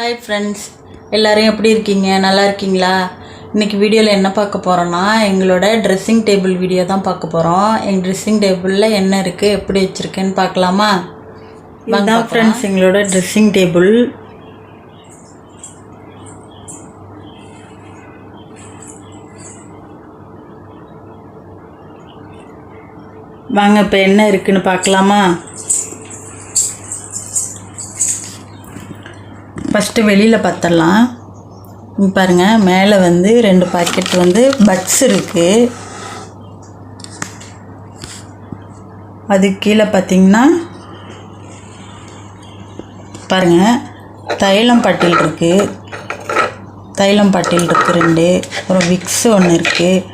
Hi friends எல்லாரும் எப்படி இருக்கீங்க? நல்லா இருக்கீங்களா? இன்றைக்கி வீடியோவில் என்ன பார்க்க போகிறோன்னா எங்களோட ட்ரெஸ்ஸிங் டேபிள் வீடியோ தான் பார்க்க போகிறோம் எங்கள் ட்ரெஸ்ஸிங் டேபிளில் என்ன இருக்குது எப்படி வச்சுருக்கேன்னு பார்க்கலாமா? இதுதான் ஃப்ரெண்ட்ஸ் எங்களோட ட்ரெஸ்ஸிங் டேபிள் வாங்க இப்போ என்ன இருக்குன்னு பார்க்கலாமா? ஃபஸ்ட்டு வெளியில் பார்த்துடலாம் பாருங்கள் மேலே வந்து ரெண்டு பாக்கெட் வந்து பட்ஸ் இருக்குது அது கீழே பார்த்தீங்கன்னா பாருங்கள் தைலம் பாட்டில் இருக்குது தைலம் பாட்டில் இருக்குது ரெண்டு. அப்புறம் விக்ஸ் ஒன்று இருக்குது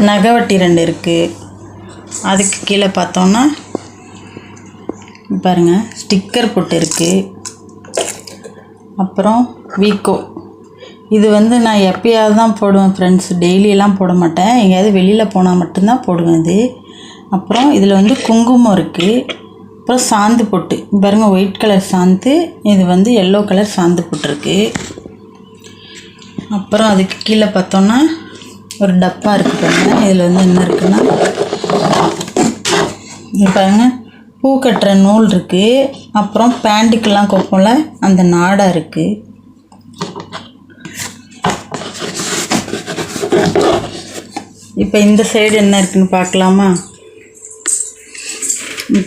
நகவட்டி ரெண்டு இருக்குது அதுக்கு கீழே பார்த்தோன்னா பாருங்கள் ஸ்டிக்கர் போட்டு இருக்குது அப்புறம் வீக்கோ இது வந்து நான் எப்பயாவது தான் போடுவேன் ஃப்ரெண்ட்ஸ் டெய்லியெல்லாம் போட மாட்டேன். எங்கேயாவது வெளியில் போனால் மட்டும்தான் போடுவேன் இது. அப்புறம் இதில் வந்து குங்குமம் இருக்குது அப்புறம் சாந்து பொட்டு. பாருங்க ஒயிட் கலர் சாந்து இது வந்து எல்லோ கலர் சாந்து போட்டிருக்கு அப்புறம் அதுக்கு கீழே பார்த்தோன்னா ஒரு டப்பா இருக்குது பாருங்கள் இதில் வந்து என்ன இருக்குன்னா பாருங்கள் பாருங்க. பூ கட்டுற நூல் இருக்குது அப்புறம் பேண்ட்டுக்கெல்லாம் கொப்போல அந்த நாடா இருக்குது இப்போ இந்த சைடு என்ன இருக்குன்னு பார்க்கலாமா?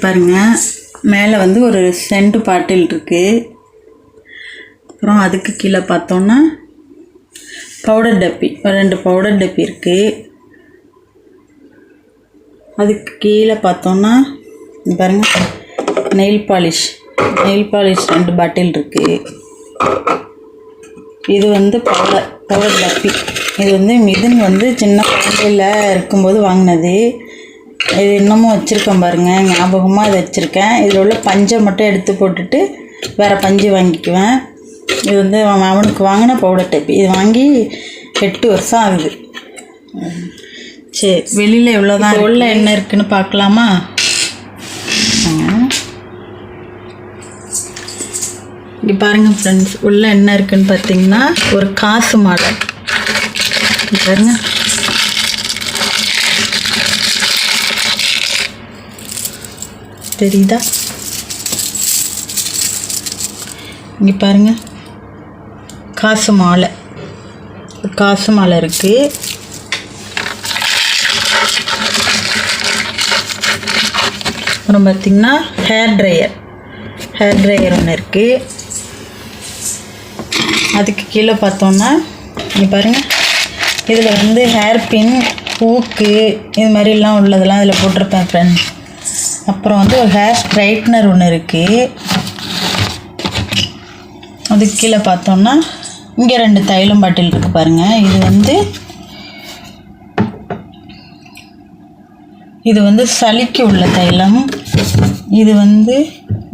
பாருங்கள் மேலே வந்து ஒரு சென்ட் பாட்டில் இருக்குது அப்புறம் அதுக்கு கீழே பார்த்தோன்னா பவுடர் டப்பி ரெண்டு பவுடர் டப்பி இருக்குது அதுக்கு கீழே பார்த்தோன்னா இங்க பாருங்க. நெயில் பாலிஷ் நெயில் பாலிஷ் ரெண்டு பாட்டில் இருக்குது இது வந்து பவுடர் பவுடர் டப்பி இது வந்து மிதுன் வந்து சின்ன குழந்தையில இருக்கும்போது வாங்கினது. இது இன்னமும் வச்சுருக்கேன் பாருங்கள் ஞாபகமாக இதை வச்சுருக்கேன். இதில் உள்ள பஞ்சை மட்டும் எடுத்து போட்டுட்டு வேறு பஞ்சு வாங்கிக்குவேன். இது வந்து அவன் அவனுக்கு வாங்கின பவுடர் டப்பி இது வாங்கி எட்டு வருஷம் ஆகுது. சரி வெளியில் எவ்வளோதான் உள்ள என்ன இருக்குன்னு பார்க்கலாமா? இங்கே பாருங்கள் ஃப்ரெண்ட்ஸ் உள்ளே என்ன இருக்குன்னு பார்த்தீங்கன்னா ஒரு காசு மாடல் பாருங்க. தெரியுதா? இங்கே பாருங்க. காசு மாலை. காசு மாலை இருக்குது அப்புறம் பார்த்திங்கன்னா ஹேர் ட்ரையர் ஹேர் ட்ரையர் ஒன்று இருக்குது அதுக்கு கீழே பார்த்தோன்னா இங்கே பாருங்கள் இதில் வந்து ஹேர் பின் பூக்கு இது மாதிரிலாம் உள்ளதெல்லாம் இதில் போட்டிருப்பேன் ஃப்ரெண்ட்ஸ் அப்புறம் வந்து ஒரு ஹேர் ஸ்ட்ரைட்னர் ஒன்று இருக்குது அதுக்கு கீழே பார்த்தோன்னா இங்கே ரெண்டு தைலம் பாட்டில் இருக்குது பாருங்கள் இது வந்து இது வந்து சளிக்கு உள்ள தைலம். இது வந்து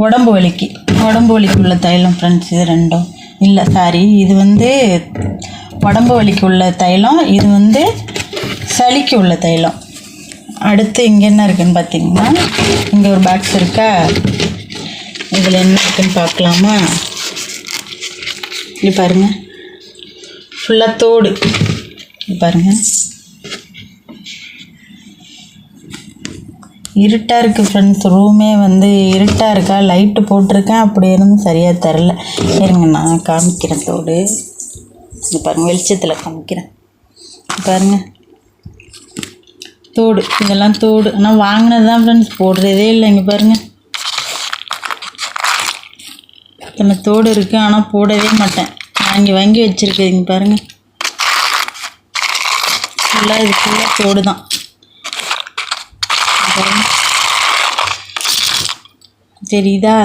உடம்பு வலிக்கு. உடம்பு வலிக்கு உள்ள தைலம் ஃப்ரெண்ட்ஸ் இது ரெண்டும். இல்லை சாரி இது வந்து உடம்பு வலிக்கு உள்ள தைலம் இது வந்து சளிக்கு உள்ள தைலம். அடுத்து இங்கே என்ன இருக்குதுன்னு பார்த்தீங்கன்னா இங்கே ஒரு பாக்ஸ் இருக்கா? இதில் என்ன இருக்குன்னு பார்க்கலாமா இது பாருங்கள் ஃபுல்லாக தோடு. இது பாருங்கள் இருட்டாக இருக்குது ஃப்ரெண்ட்ஸ் ரூமே வந்து இருட்டாக இருக்கா? லைட்டு போட்டிருக்கேன். அப்படி இருந்து சரியாக தெரில இருங்க நான் காமிக்கிறேன் தோடு. இது பாருங்கள் வெளிச்சத்தில் காமிக்கிறேன். பாருங்கள் தோடு இதெல்லாம் தோடு. ஆனால் வாங்கினது தான் ஃப்ரெண்ட்ஸ் போடுறதே இல்லை. இங்கே பாருங்கள் இத்தனை தோடு இருக்குது ஆனால் போடவே மாட்டேன். வாங்கி வாங்கி வச்சுருக்கேன். இங்கே பாருங்கள் ஃபுல்லாக இது ஃபுல்லாக தோடு தான் தெரியுதா?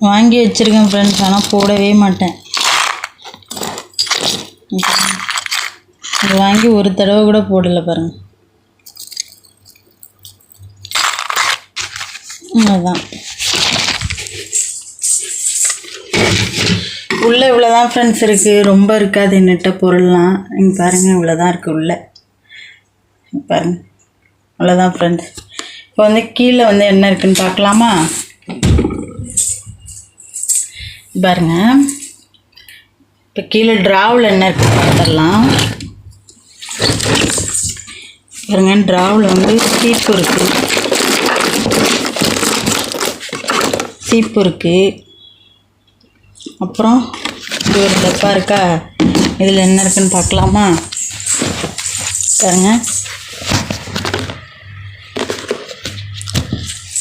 வாங்கி வச்சுருக்கேன் ஃப்ரெண்ட்ஸ் ஆனால் போடவே மாட்டேன். இது வாங்கி ஒரு தடவை கூட போடலை பாருங்க. அதான். உள்ளே இவ்வளோதான் ஃப்ரெண்ட்ஸ் இருக்குது ரொம்ப இருக்காது என்னட்ட பொருள்லாம். இங்கே பாருங்கள் இவ்வளோதான் இருக்குது உள்ளே. பாருங்கள் பாருங்க. அவ்வளோதான் ஃப்ரெண்ட்ஸ் இப்போ வந்து கீழே வந்து என்ன இருக்குன்னு பார்க்கலாமா? பாருங்க. இப்போ கீழே ட்ராவில் என்ன இருக்குன்னு பார்த்துடலாம். பாருங்க ட்ராவில் வந்து சீப்பு இருக்குது சீப்பு இருக்குது அப்புறம் இது ஒரு டப்பா இருக்கா? இதில் என்ன இருக்குன்னு பார்க்கலாமா? பாருங்க.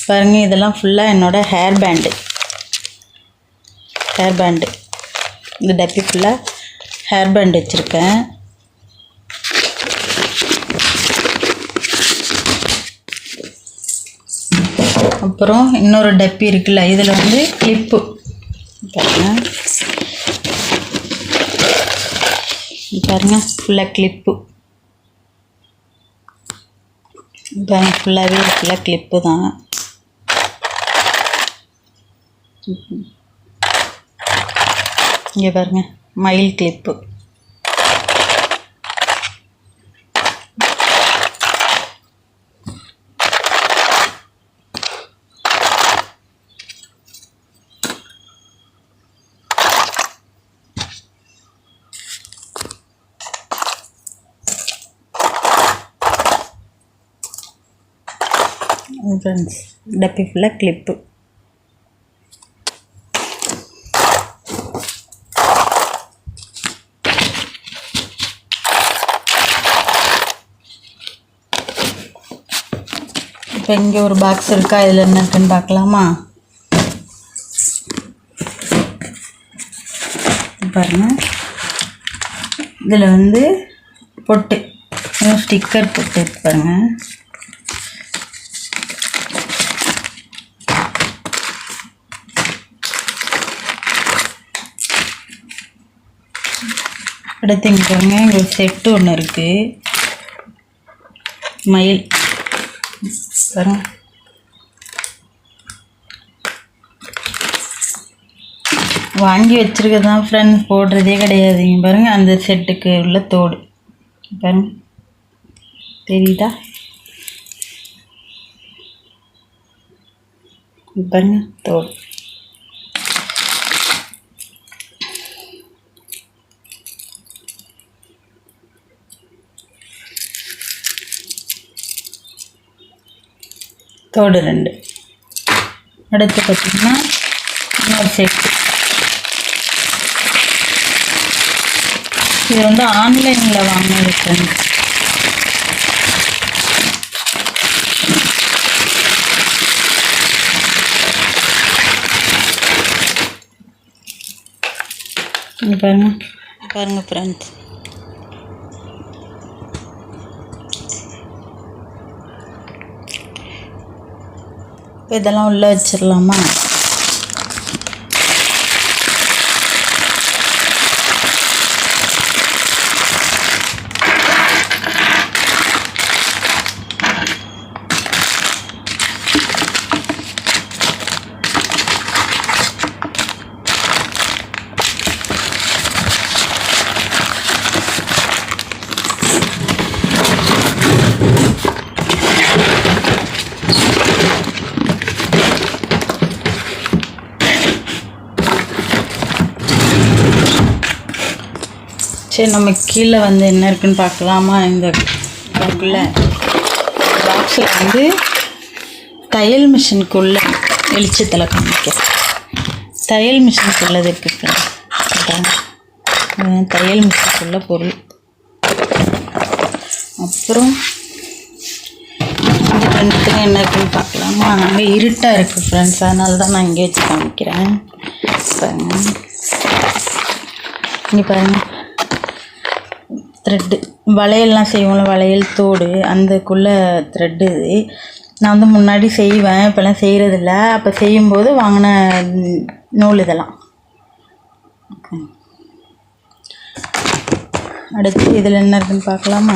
பாருங்க இதெல்லாம் ஃபுல்லாக என்னோட ஹேர் பேண்டு ஹேர் பேண்டு இந்த டப்பி ஃபுல்லாக ஹேர் பேண்ட் வச்சுருக்கேன். அப்புறம் இன்னொரு டப்பி இருக்குல்ல இதில் வந்து கிளிப்பு பாருங்க பாருங்க ஃபுல்லாக கிளிப்பு பாருங்க ஃபுல்லாகவே ஃபுல்லாக கிளிப்பு தான். இங்கே பாருங்க மயில் கிளிப்பு ஃப்ரெண்ட்ஸ் டப்பி ஃபுல்லாக கிளிப்பு இப்போ இங்கே ஒரு பாக்ஸ் இருக்கா? இதில் என்ன இருக்குன்னு பார்க்கலாமா? பாருங்க. இதில் வந்து பொட்டு. ஸ்டிக்கர் பொட்டு பாருங்கள் அடுத்து இங்கே பாருங்க எங்களுக்கு ஒரு செட்டு ஒன்று இருக்குது மயில். பாருங்க. வாங்கி வச்சுருக்கிறது தான் ஃப்ரெண்ட்ஸ் போடுறதே கிடையாது. இங்கே பாருங்க அந்த செட்டுக்கு உள்ள தோடு. பாருங்க. தெரியுதா? பாருங்க தோடு. தோடு ரெண்டு. அடுத்து பார்த்திங்கன்னா இன்னொரு செட்டு இது வந்து ஆன்லைனில் வாங்கினது ஃப்ரெண்ட்ஸ் இங்க பாருங்க. பாருங்க ஃப்ரெண்ட்ஸ் இதெல்லாம் உள்ளே வச்சிடலாமா சரி நம்ம கீழே வந்து என்ன இருக்குன்னு பார்க்கலாமா? இந்த அதுக்குள்ள பாக்ஸில் வந்து தையல் மிஷினுக்குள்ளே வெளிச்சத்தில் காமிக்கிறேன். தையல் மிஷினுக்குள்ளது இருக்குது அதான் தையல் மிஷினுக்குள்ள பொருள். அப்புறம் இந்த ரெண்டுத்துக்கும் என்ன இருக்குன்னு பார்க்கலாமா? அங்கே இருட்டாக இருக்குது ஃப்ரெண்ட்ஸ் அதனால தான் நான் இங்கே வச்சு காமிக்கிறேன். பாருங்க. இங்கே பாருங்கள் த்ரெட்டு வளையல்லாம் செய்வோம்ல வளையல் தோடு அந்தக்குள்ளே த்ரெட்டு இது. நான் வந்து முன்னாடி செய்வேன் இப்போல்லாம் செய்கிறதில்ல அப்போ செய்யும்போது வாங்கின நூல் இதெல்லாம். அடுத்து இதில் என்ன இருக்குன்னு பார்க்கலாமா?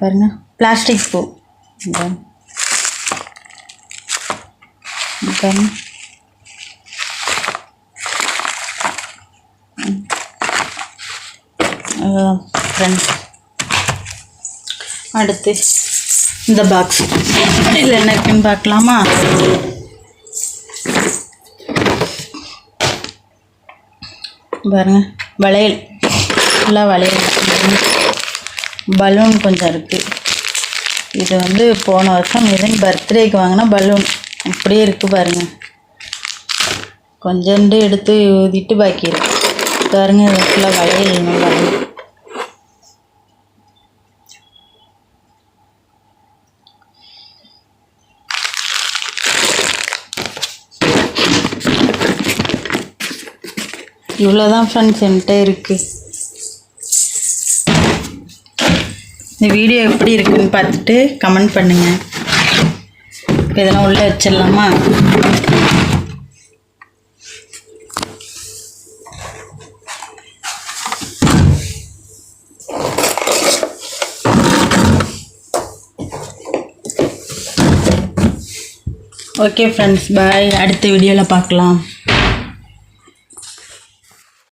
பாருங்க. பிளாஸ்டிக் பூ. இங்க பாருங்க. இங்க பாருங்க ஃப்ரெண்ட்ஸ் அடுத்து இந்த பாக்ஸ் இதில் என்ன இருக்குன்னு பார்க்கலாமா? பாருங்க வளையல். ஃபுல்லாக வளையல். பலூன் கொஞ்சம் இருக்குது இது வந்து போன வருஷம் மிதன் பர்த்டேக்கு வாங்கினா பலூன். அப்படியே இருக்குது பாருங்க. கொஞ்சோண்டு எடுத்து ஊதிட்டு பாக்கி இருக்கு. பாருங்க ஃபுல்லாக வளையல் பாருங்கள் இவ்வளோதான் ஃப்ரெண்ட்ஸ் என்கிட்ட இருக்குது இந்த வீடியோ எப்படி இருக்குன்னு பார்த்துட்டு கமெண்ட் பண்ணுங்கள் இப்போ இதெல்லாம் உள்ளே வச்சிடலாமா? ஓகே ஃப்ரெண்ட்ஸ் பாய் அடுத்த வீடியோவில் பார்க்கலாம்.